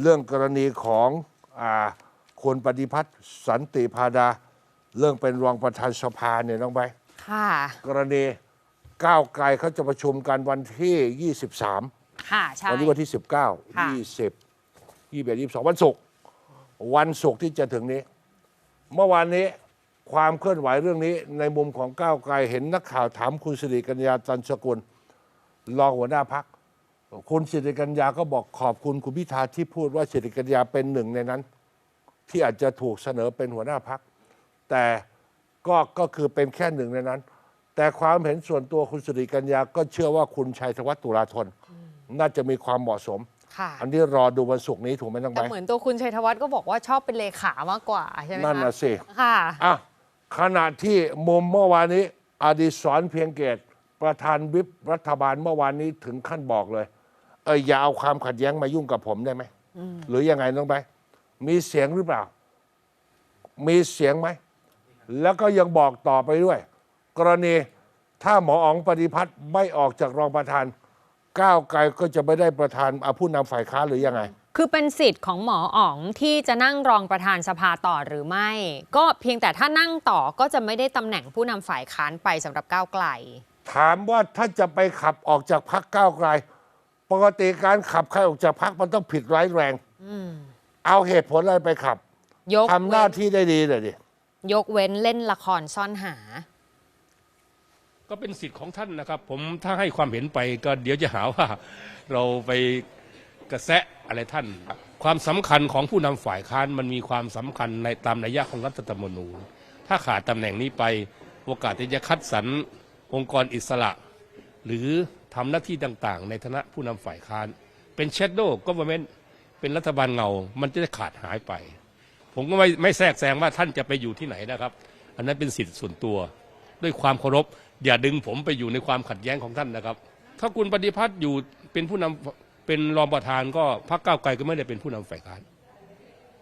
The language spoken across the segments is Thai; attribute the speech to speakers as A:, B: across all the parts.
A: เรื่องกรณีของอาคนปฏิพัฒน์สันติพาดา เรื่องเป็นรองประธานสภาเนี่ยน้องใบร์ท
B: ค่ะ
A: กรณีก้าวไกลเขาจะประชุมกันวันที่ 23
B: ค่ะ ใช่
A: วันนี้วันที่ 19
B: ค่ะ
A: 20 21 22 วันศุกร์ วันศุกร์ที่จะถึงนี้ เมื่อวานนี้ความเคลื่อนไหวเรื่องนี้ ในมุมของก้าวไกลเห็นนักข่าวถามคุณสิริกัญญาจันทร์สกุล รองหัวหน้าพัก คุณสิริกัญญาก็บอกขอบคุณคุณพิธาที่พูดว่าสิริกัญญาเป็นหนึ่งในนั้น ที่อาจจะถูกเสนอเป็นหัวหน้าพัก แต่ก็ก็คือเป็นแค่หนึ่งในนั้น แต่ความเห็นส่วนตัวคุณสิริกัญญาก็เชื่อว่าคุณชัยธวัฒน์ตุลาธน น่าจะมีความเหมาะสม
B: ค่ะ
A: อันนี้รอดูวันศุกร์นี้ถูกไหมน้องใบ
B: แต่เหมือนตัวคุณชัยธวัฒน์ก็บอกว่าชอบเป็นเลขามากกว่าใช่ไหมคะ
A: นั่นน่ะสิ
B: ค่ะ
A: อะขณะที่มุมเมื่อวานนี้ อดิศรเพียงเกตประธานวิปรัฐบาลเมื่อวานนี้ถึงขั้นบอกเลย เอออย่าเอาความขัดแย้งมายุ่งกับผมได้ไหมหรือยังไงน้องใบมีเสียงหรือเปล่า มีเสียงไหม แล้วก็ยังบอกต่อไปด้วย กรณีถ้าหมออ๋องปฏิพัฒน์ไม่ออกจากรองประธาน ก้าวไกลก็จะไม่ได้ประธานอาผู้นำฝ่ายค้านหรือยังไง
B: คือเป็นสิทธิ์ของหมออ๋องที่จะนั่งรองประธานสภาต่อหรือไม่ ก็เพียงแต่ถ้านั่งต่อก็จะไม่ได้ตำแหน่งผู้นำฝ่ายค้านไปสำหรับก้าวไกล
A: ถามว่าถ้าจะไปขับออกจากพักก้าวไกล ปกติการขับใครออกจากพักมันต้องผิดร้ายแรง เอาเหตุผลอะไรไปขับ
B: ยก
A: ทำหน้า
B: เว้น
A: ที่ได้ดีเลยดิ
B: ยกเว้นเล่นละครซ่อนหา
C: ก็เป็นสิทธิ์ของท่านนะครับ ผมถ้าให้ความเห็นไปก็เดี๋ยวจะหาว่า เราไปกระแซะอะไรท่าน ความสำคัญของผู้นำฝ่ายค้านมันมีความสำคัญในตามนัยยะของรัฐธรรมนูญ ถ้าขาดตำแหน่งนี้ไปโอกาสที่จะคัดสรรองค์กรอิสระ หรือ ทำหน้าที่ต่างๆ ในฐานะผู้นำฝ่ายค้าน เป็นเชดโดก็เป็นเป็นรัฐบาลเงา มันจะขาดหายไป ผมก็ไม่ไม่แทรกแซงว่าท่านจะไปอยู่ที่ไหนนะครับ อันนั้นเป็นสิทธิ์ส่วนตัว ด้วยความเคารพ อย่าดึงผมไปอยู่ในความขัดแย้งของท่านนะครับ ถ้าคุณปฏิพัฒน์อยู่เป็นผู้นำเป็นรองประธานก็พรรคก้าวไกลก็ไม่ได้เป็นผู้นำฝ่ายค้าน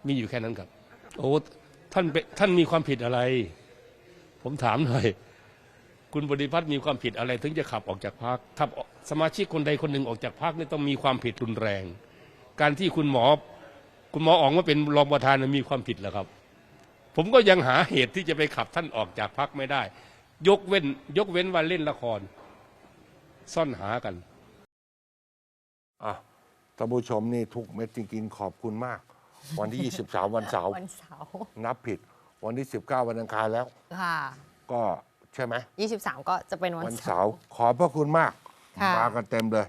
C: มีอยู่แค่นั้นครับ โอ้ท่านเป็นท่านมีความผิดอะไร ผมถามหน่อย คุณปฏิพัฒน์มีความผิดอะไรถึงจะขับออกจากพรรคถ้าสมาชิกคนใดคนหนึ่งออกจากพรรคนี่ต้องมีความผิดรุนแรง การที่คุณหมอ คุณหมอออกมาเป็นรองประธานน่ะมีความผิดเหรอครับ ผมก็ยังหาเหตุที่จะไปขับท่านออกจากพรรคไม่ได้ ยกเว้น ยกเว้นว่าเล่นละคร ซ่อนหากัน
A: อะท่านผู้ชมนี่ทุกเม็ดจริงๆ ขอบคุณมาก วันที่ 23 วันเสาร์
B: วันเสาร์
A: นับผิด วันที่ 19 วันอังคารแล้ว
B: ค่ะ
A: ก็ ใช่ไหม
B: 23 ก็จะเป็นวัน
A: วัน
B: เสา
A: เสา
B: ร์
A: ร์ขอบพระคุณมาก
B: ค่ะ
A: มากันเต็มเลย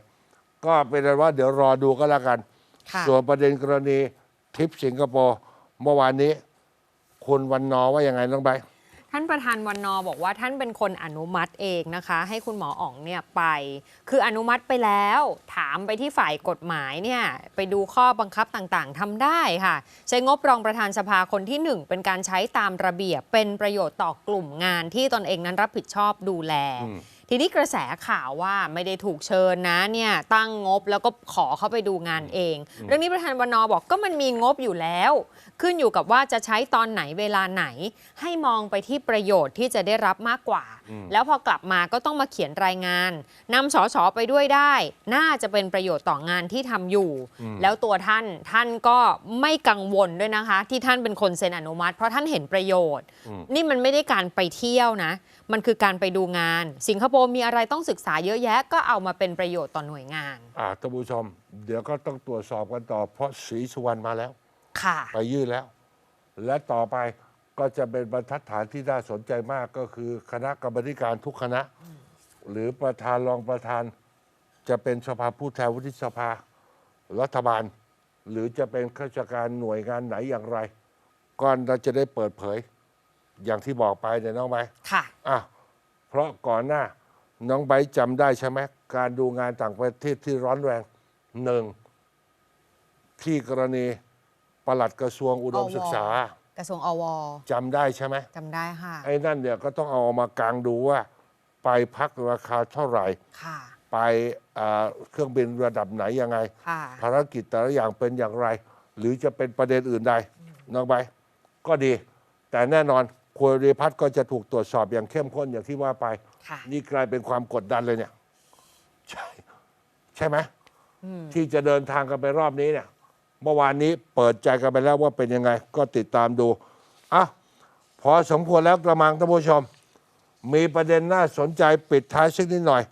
A: ก็เป็นอันว่าเดี๋ยวรอดูก็แล้วกัน
B: ค่ะ
A: ส่วนประเด็นกรณีทริปสิงคโปร์เมื่อวานนี้ คุณวันนอว่ายังไงน้องใบร์ท
B: ท่านประธานวันนอบอกว่าท่านเป็นคนอนุมัติเองนะคะ ให้คุณหมออ๋องเนี่ยไป คืออนุมัติไปแล้ว ถามไปที่ฝ่ายกฎหมายเนี่ยไปดูข้อบังคับต่างๆทำได้ค่ะ ใช้งบรองประธานสภาคนที่หนึ่งเป็นการใช้ตามระเบียบเป็นประโยชน์ต่อกลุ่มงานที่ตนเองนั้นรับผิดชอบดูแล ทีนี้กระแสข่าวว่าไม่ได้ถูกเชิญนะเนี่ยตั้งงบแล้วก็ขอเข้าไปดูงานเอง เรื่องนี้ประธานวนบอกก็มันมีงบอยู่แล้ว ขึ้นอยู่กับว่าจะใช้ตอนไหนเวลาไหน ให้มองไปที่ประโยชน์ที่จะได้รับมากกว่า แล้วพอกลับมาก็ต้องมาเขียนรายงานนำสสไปด้วยได้ น่าจะเป็นประโยชน์ต่องานที่ทำอยู่ แล้วตัวท่านท่านก็ไม่กังวลด้วยนะคะ ที่ท่านเป็นคนเซ็นอนุมัติ เพราะท่านเห็นประโยชน์ นี่มันไม่ได้การไปเที่ยวนะ มันคือการไปดูงานสิงคโปร์มีอะไรต้องศึกษาเยอะแยะก็เอามาเป็นประโยชน์ต่อหน่วยงาน
A: อ่าท่านผู้ชม เดี๋ยวก็ต้องตรวจสอบกันต่อ เพราะศรีสุวรรณมาแล้ว
B: ค่ะ
A: ไปยื่นแล้ว และต่อไปก็จะเป็นบรรทัดฐานที่น่าสนใจมากก็คือคณะกรรมาธิการทุกคณะ หรือประธานรองประธานจะเป็นสภาผู้แทนวุฒิสภา รัฐบาล หรือจะเป็นข้าราชการหน่วยงานไหนอย่างไรก็เราจะได้เปิดเผย อย่างที่บอกไปเนี่ยน้องไหม
B: ค่ะ
A: อะเพราะก่อนหน้า น้องไบร์ทจำได้ใช่ไหมการดูงานต่างประเทศที่ร้อนแรงหนึ่งที่กรณีปลัดกระทรวงอุดม
B: อว
A: ศึกษา
B: กระทรวงอว
A: จำได้ใช่ไหม
B: จำได้ค่ะ
A: ไอ้นั่นเนี่ยก็ต้องเอามากลางดูว่า ไปพักราคาเท่าไหร่
B: ค่ะ
A: ไปอ่าเครื่องบินระดับไหนยังไง
B: ค่ะ
A: ภารกิจแต่ละอย่างเป็นอย่างไร หรือจะเป็นประเด็นอื่นใดน้องใบร์ทก็ดี แต่แน่นอน คุณริพัฒน์ก็จะถูกตรวจสอบอย่างเข้มข้นอย่างที่ว่าไป
B: ค่ะ
A: นี่กลายเป็นความกดดันเลยเนี่ย ใช่ ใช่ไหมที่จะเดินทางกันไปรอบนี้เนี่ย เมื่อวานนี้เปิดใจกันไปแล้วว่าเป็นยังไง ก็ติดตามดูอะพอสมควรแล้วกระมังท่านผู้ชม มีประเด็นน่าสนใจปิดท้ายสักนิดหน่อย